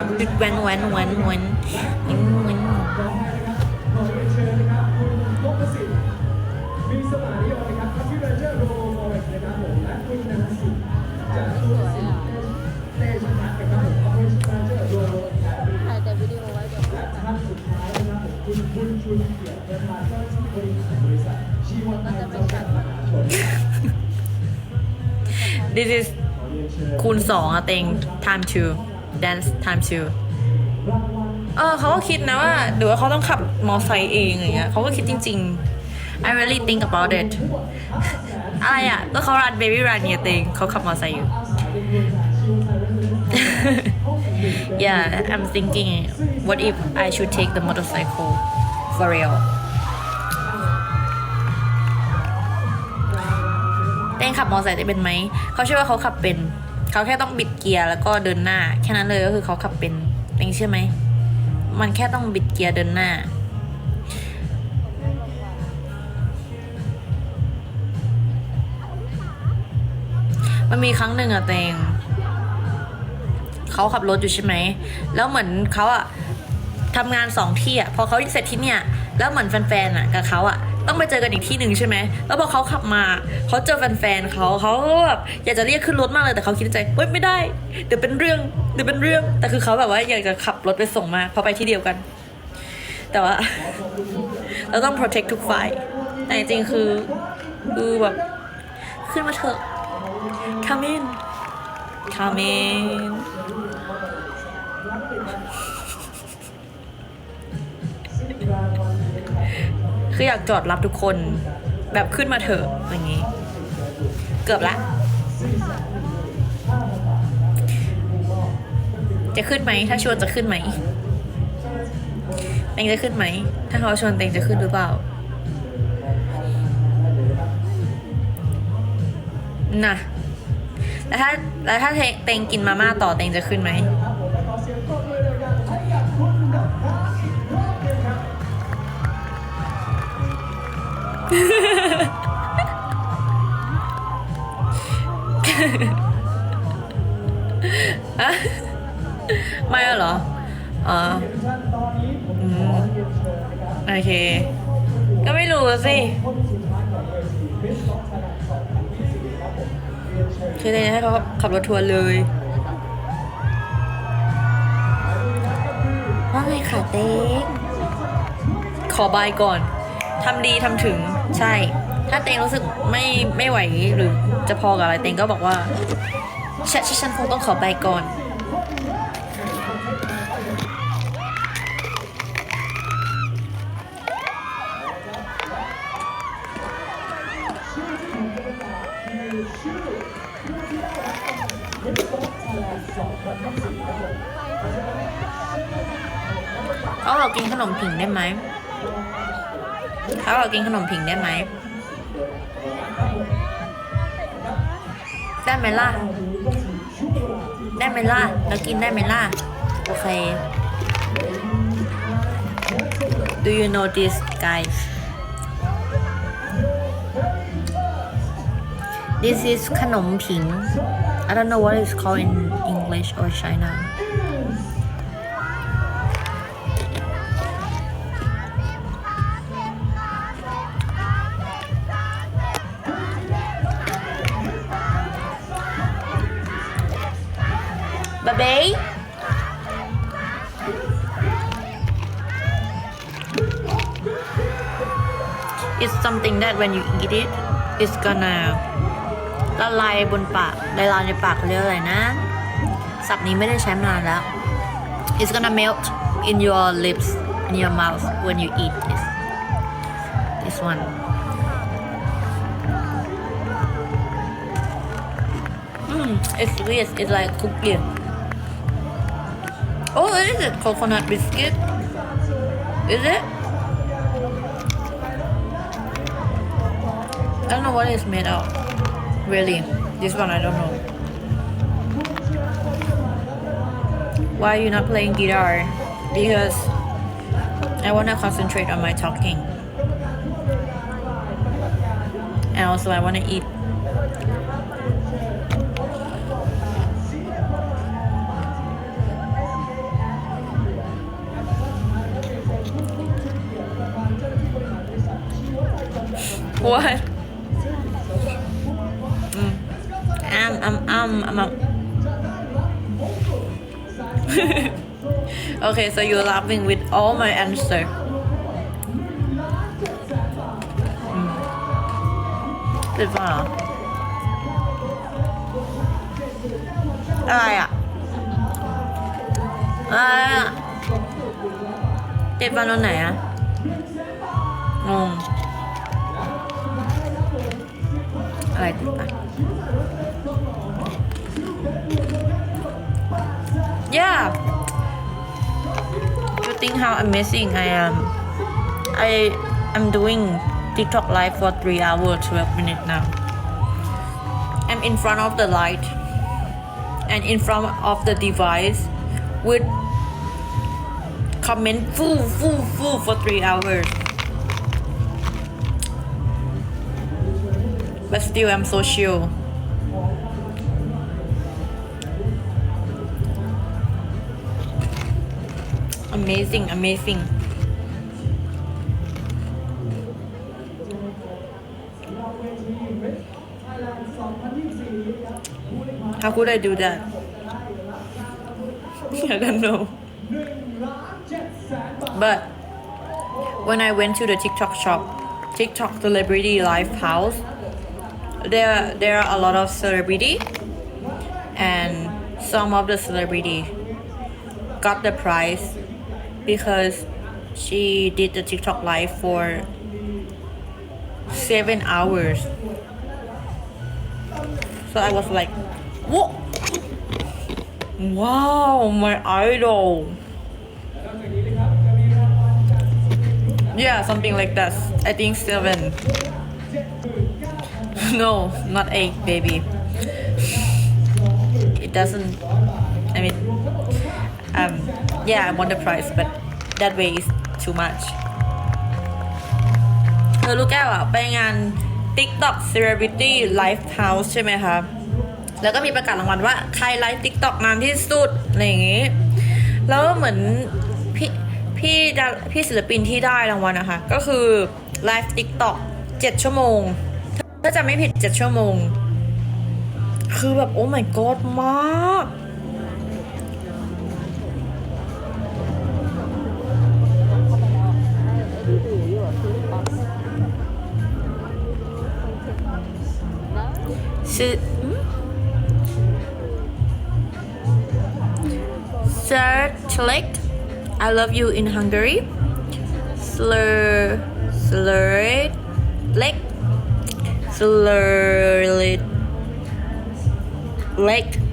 ดแหวนแวนแวนแวนแวนแวนมีสมาธินะครับทัพพิเรเจอร์โรโมเรสนะครับผมและคุณนันสิจากตัวสิเตชะพัฒน์นะครับผมออเรนจ์แมนเจอร์โรโมแคร์ถ่ายแต่วิดีโอไว้เดี๋ยวและท่านสุดท้ายนะครับผมคุณคุณชุนเกียรติประธานเจ้าหน้าที่บริหารบริษัทชีวันธ์จำกัดมหาชน this is ขอเรียนเชิญคูณสองอะเต็ง time two dance time two เออเขาก็คิดนะว่าหรือว่าเขาต้องขับมอไซค์เองอย่างเงี้ยเขาก็คิดจริง ๆ I really think about it อะไรอะก็เขา run baby run เนี่ยเต็งเขาขับมอไซค์อยู่ yeah I'm thinking what if I should take the motorcycle for real เต้งขับมอไซค์ได้เป็นไหม เขาเชื่อว่าเขาขับเป็น เขาแค่ต้องบิดเกียร์แล้วก็เดินหน้า แค่นั้นเลยก็คือเขาขับเป็นเต้งเชื่อไหมมันแค่ต้องบิดเกียร์เดินหน้ามันมีครั้งหนึ่งอะเตงเขาขับรถอยู่ใช่ไหม แล้วเหมือนเขาอะทำงานสองที่อะพอเขาเสร็จที่เนี่ย แล้วเหมือนแฟนๆอะกับเขาอะ ต้องไปเจอกันอีกที่หนึ่งใช่ไหม แล้วพอเขาขับมาเขาเจอแฟนๆเขาเขาแบบอยากจะเรียกขึ้นรถมากเลยแต่เขาคิดในใจเฮ้ยไม่ได้ เดี๋ยวเป็นเรื่องเดี๋ยวเป็นเรื่อง แต่คือเขาแบบว่าอยากจะขับรถไปส่งมาเพอไปที่เดียวกัน แต่ว่า เราต้อง protect ทุกฝ่ายแต่จริงๆคือคือแบบขึ้นมาเถอะ come in come in คืออยากจอดรับทุกคนแบบขึ้นมาเถอะอย่างนี้ เกือบละ จะขึ้นไหมถ้าชวนจะขึ้นไหมเต็งจะขึ้นไหม ถ้าเขาชวนเต็งจะขึ้นหรือเปล่าน่ะแล้วถ้าแล้วถ้าเต็งกินมาม่าต่อเต็งจะขึ้นไหม ไม่อะเหรอ อ๋ออืมโอเค ก็ไม่รู้สิคือเลยให้เขาขับรถทัวร์เลยว่าไงค่ะเต้งขอบายก่อน ทำดีทำถึงใช่ ถ้าเตงรู้สึกไม่ไม่ไหวหรือจะพอกับอะไรเตงก็บอกว่าฉันฉันฉันคงต้องขอบายก่อนเขาเรากินขนมผิงได้ไหม เขาเรากินขนมผิงได้ไหม ได้ไหมล่ะ ได้ไหมล่ะ เรากินได้ไหมล่ะ โอเค Do you know this guys This is ขนมผิง I don't know what it's called in English or China bay. It's something that when you eat it it's gonna ละลายบนปากละลายในปากเขาเรียกอะไรนะศัพท์นี้ไม่ได้ใช้มานานแล้ว It's gonna melt in your lips in your mouth when you eat this this one Mm, it's sweet. It's like cookie. Oh, is it coconut biscuit? Is it? I don't know what it's made of. Really, this one I don't know. Why are you not playing guitar? Because I want to concentrate on my talking. And also, I want to eat. What? Mm. Um, um, um, um, um. okay, so you're laughing with all my answer. Mm. เป็นฟังเหรออะไรอ่ะ อะไรอ่ะติดฟันตรงไหนอ่ะ งง อะไรติดฟัน yeah you think how amazing I am I am doing TikTok live for 3 hours 12 minutes now I'm in front of the light and in front of the device with comment full full full for 3 hours But still I'm so chill amazing amazing. How could I do that? I don't know. But when I went to the TikTok shop TikTok celebrity live house there there are a lot of celebrity and some of the celebrity got the prize because she did the TikTok live for seven hours. So I was like, what? Wow, my idol. Yeah, something like that. I think seven. No, not eight, baby. It doesn't. I mean, um, yeah, I want the price, but that way is too much. เธอลูกแก้วอะไปงาน TikTok Celebrity Live House ใช่ไหมคะแล้วก็มีประกาศรางวัลว่าใครไลฟ์ TikTok นานที่สุดอะไรอย่างงี้ แล้วเหมือนพี่พี่พี่ศิลปินที่ได้รางวัลนะคะ ก็คือไลฟ์ TikTok 7 ชั่วโมง ถ้าจะไม่ผิด7ชั่วโมง คือแบบโอ้ my god มาก Si- hmm? Sertlek, I love you in Hungary. Slur, Slurlek, Slowly, like.